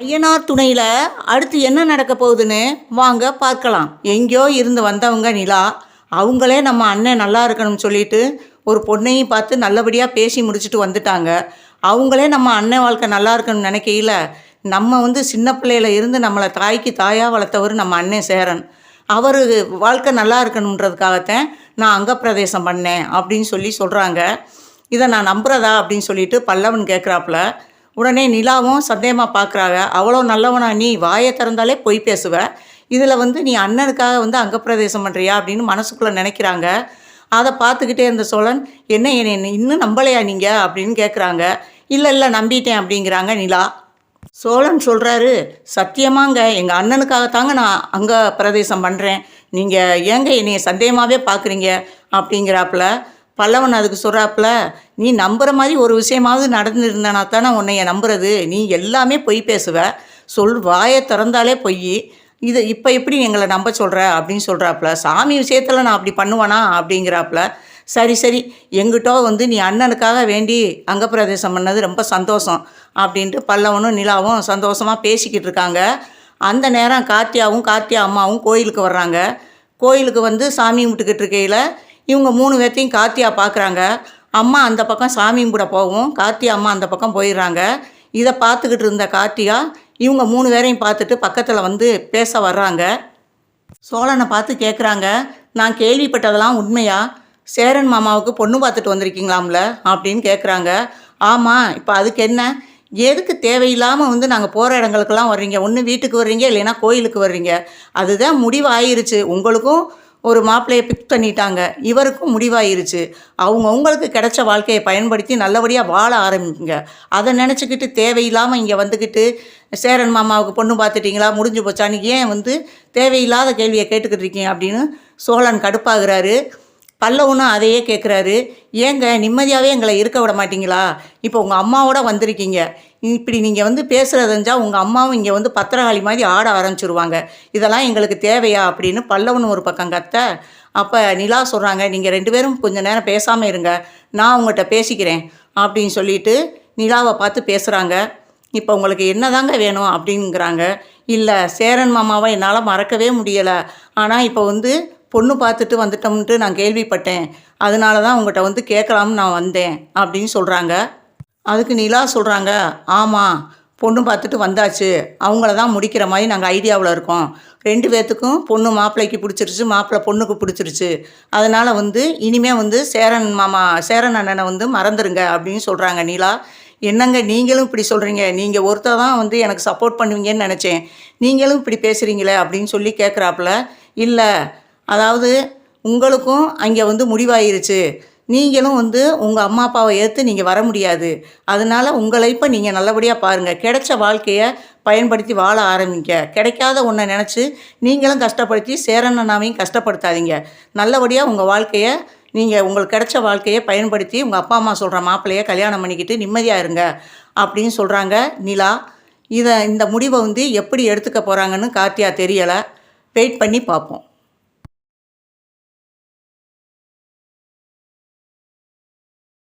ஐயனார் துணையில் அடுத்து என்ன நடக்க போகுதுன்னு வாங்க பார்க்கலாம். எங்கேயோ இருந்து வந்தவங்க நிலா அவங்களே நம்ம அண்ணன் நல்லா இருக்கணும்னு சொல்லிட்டு ஒரு பொண்ணையும் பார்த்து நல்லபடியாக பேசி முடிச்சுட்டு வந்துட்டாங்க. அவங்களே நம்ம அண்ணன் வாழ்க்கை நல்லா இருக்கணும்னு நினைக்கையில நம்ம வந்து சின்ன பிள்ளையில இருந்து நம்மளை தாய்க்கு தாயாக வளர்த்தவர் நம்ம அண்ணன் சேரன். அவர் வாழ்க்கை நல்லா இருக்கணுன்றதுக்காகத்தான் நான் அங்கப்பிரதேசம் பண்ணேன் அப்படின்னு சொல்லி சொல்கிறாங்க இதை நான் நம்புறதா அப்படின்னு சொல்லிட்டு பல்லவன் கேட்குறாப்புல உடனே நிலாவும் சந்தேகமாக பார்க்குறாங்க அவ்வளோ நல்லவனா நீ? வாயை திறந்தாலே பொய் பேசுவ. இதில் வந்து நீ அண்ணனுக்காக வந்து அங்கப்பிரதேசம் பண்ணுறியா அப்படின்னு மனசுக்குள்ளே நினைக்கிறாங்க. அதை பார்த்துக்கிட்டே இருந்த சோழன் என்ன என்னை இன்னும் நம்பலையா நீங்கள் அப்படின்னு கேட்குறாங்க இல்லை இல்லை நம்பிட்டேன் அப்படிங்கிறாங்க நிலா. சோழன் சொல்கிறாரு சத்தியமாங்க எங்கள் அண்ணனுக்காகத்தாங்க நான் அங்கே பிரதேசம் பண்ணுறேன் நீங்கள் ஏங்க என்னைய சந்தேகமாகவே பார்க்குறீங்க அப்படிங்கிறாப்புல பல்லவன் அதுக்கு சொல்கிறாப்புல நீ நம்புகிற மாதிரி ஒரு விஷயமாவது நடந்துருந்தனா தானே உன்னைய நம்புறது? நீ எல்லாமே பொய் பேசுவ. சொல் வாயை திறந்தாலே பொய். இது இப்போ எப்படி எங்களை நம்ப சொல்கிற அப்படின்னு சொல்கிறாப்புல சாமி விஷயத்தில் நான் அப்படி பண்ணுவேனா? அப்படிங்கிறாப்புல. சரி சரி. எங்கிட்ட வந்து நீ அண்ணனுக்காக வேண்டி அங்கப்பிரதேசம் பண்ணது ரொம்ப சந்தோஷம் அப்படின்ட்டு பல்லவனும் நிலாவும் சந்தோஷமாக பேசிக்கிட்டு இருக்காங்க. அந்த நேரம் கார்த்தியாவும் கார்த்தியா அம்மாவும் கோயிலுக்கு வர்றாங்க. கோயிலுக்கு வந்து சாமி கும்பிட்டுக்கிட்டு இருக்கையில் இவங்க மூணு பேர்த்தையும் கார்த்தியா பார்க்குறாங்க அம்மா அந்த பக்கம் சாமி கும்பிட போகும். கார்த்தியா அம்மா அந்த பக்கம் போயிடுறாங்க. இதை பார்த்துக்கிட்டு இருந்த கார்த்தியா இவங்க மூணு பேரையும் பார்த்துட்டு பக்கத்தில் வந்து பேச வர்றாங்க. சோழனை பார்த்து கேட்குறாங்க நான் கேள்விப்பட்டதெல்லாம் உண்மையா? சேரன் மாமாவுக்கு பொண்ணு பார்த்துட்டு வந்திருக்கீங்களாம்ல? அப்படின்னு கேட்குறாங்க ஆமாம் இப்போ அதுக்கு என்ன? எதுக்கு தேவையில்லாமல் வந்து நாங்கள் போகிற இடங்களுக்கெல்லாம் வர்றீங்க? ஒன்று வீட்டுக்கு வர்றீங்க இல்லைன்னா கோயிலுக்கு வர்றீங்க? அதுதான் முடிவு ஆயிருச்சு உங்களுக்கும் ஒரு மாப்பிள்ளையை பிக் பண்ணிட்டாங்க. இவருக்கும் முடிவாயிருச்சு. அவங்க உங்களுக்கு கிடைச்ச வாழ்க்கையை பயன்படுத்தி நல்லபடியாக வாழ ஆரம்பிங்க. அதை நினச்சிக்கிட்டு தேவையில்லாமல் இங்கே வந்துக்கிட்டு சேரன் மாமாவுக்கு பொண்ணு பார்த்துட்டிங்களா? முடிஞ்சு போச்சான்னு ஏன் வந்து தேவையில்லாத கேள்வியை கேட்டுக்கிட்டு இருக்கீங்க அப்படின்னு சோழன் கடுப்பாகிறாரு. பல்லவனும் அதையே கேட்குறாரு ஏங்க நிம்மதியாகவே எங்களை இருக்க விட மாட்டீங்களா? இப்போ உங்கள் அம்மாவோட வந்திருக்கீங்க. இப்படி நீங்கள் வந்து பேசுகிறது தெரிஞ்சால் உங்கள் அம்மாவும் இங்கே வந்து பத்திரகாளி மாதிரி ஆட ஆரம்பிச்சிருவாங்க. இதெல்லாம் எங்களுக்கு தேவையா அப்படின்னு பல்லவன் ஒரு பக்கம் கத்த அப்போ நிலா சொல்கிறாங்க நீங்கள் ரெண்டு பேரும் கொஞ்சம் நேரம் பேசாமல் இருங்க. நான் உங்கள்கிட்ட பேசிக்கிறேன். அப்படின்னு சொல்லிட்டு நிலாவை பார்த்து பேசுகிறாங்க இப்போ உங்களுக்கு என்னதாங்க வேணும் அப்படிங்கிறாங்க. இல்லை சேரன் மாமாவை என்னால் மறக்கவே முடியலை. ஆனால் இப்போ வந்து பொண்ணு பார்த்துட்டு வந்துட்டோம்ன்ட்டு நான் கேள்விப்பட்டேன். அதனால தான் உங்கள்கிட்ட வந்து கேட்கலாம்னு நான் வந்தேன் அப்படின்னு சொல்கிறாங்க அதுக்கு நிலா சொல்கிறாங்க ஆமாம் பொண்ணு பார்த்துட்டு வந்தாச்சு. அவங்கள தான் முடிக்கிற மாதிரி நாங்கள் ஐடியாவில் இருக்கோம். ரெண்டு பேர்த்துக்கும் பொண்ணு மாப்பிள்ளைக்கு பிடிச்சிருச்சு மாப்பிள்ளை பொண்ணுக்கு பிடிச்சிருச்சு. அதனால் வந்து இனிமே வந்து சேரன் மாமா சேரன் அண்ணனை வந்து மறந்துடுங்க அப்படின்னு சொல்கிறாங்க நிலா. என்னங்க நீங்களும் இப்படி சொல்கிறீங்க நீங்கள் ஒருத்தர் தான் வந்து எனக்கு சப்போர்ட் பண்ணுவீங்கன்னு நினச்சேன். நீங்களும் இப்படி பேசுகிறீங்களே அப்படின்னு சொல்லி கேட்குறாப்புல இல்லை அதாவது உங்களுக்கும் அங்கே வந்து முடிவாயிருச்சு. நீங்களும் வந்து உங்கள் அம்மா அப்பாவை ஏற்று நீங்கள் வர முடியாது. அதனால் உங்களை இப்போ நீங்கள் நல்லபடியாக பாருங்கள் கிடைச்ச வாழ்க்கையை பயன்படுத்தி வாழ ஆரம்பிங்க. கிடைக்காத ஒன்றை நினச்சி நீங்களும் கஷ்டப்படுத்தி சேரண்ணனாவையும் கஷ்டப்படுத்தாதீங்க. நல்லபடியாக உங்கள் வாழ்க்கையை நீங்கள் உங்களுக்கு கிடைச்ச வாழ்க்கையை பயன்படுத்தி உங்கள் அப்பா அம்மா சொல்கிற மாப்பிள்ளையை கல்யாணம் பண்ணிக்கிட்டு நிம்மதியாக இருங்க அப்படின்னு சொல்கிறாங்க நிலா. இதை இந்த முடிவை வந்து எப்படி எடுத்துக்க போகிறாங்கன்னு கார்த்தியா தெரியலை. வெயிட் பண்ணி பார்ப்போம்.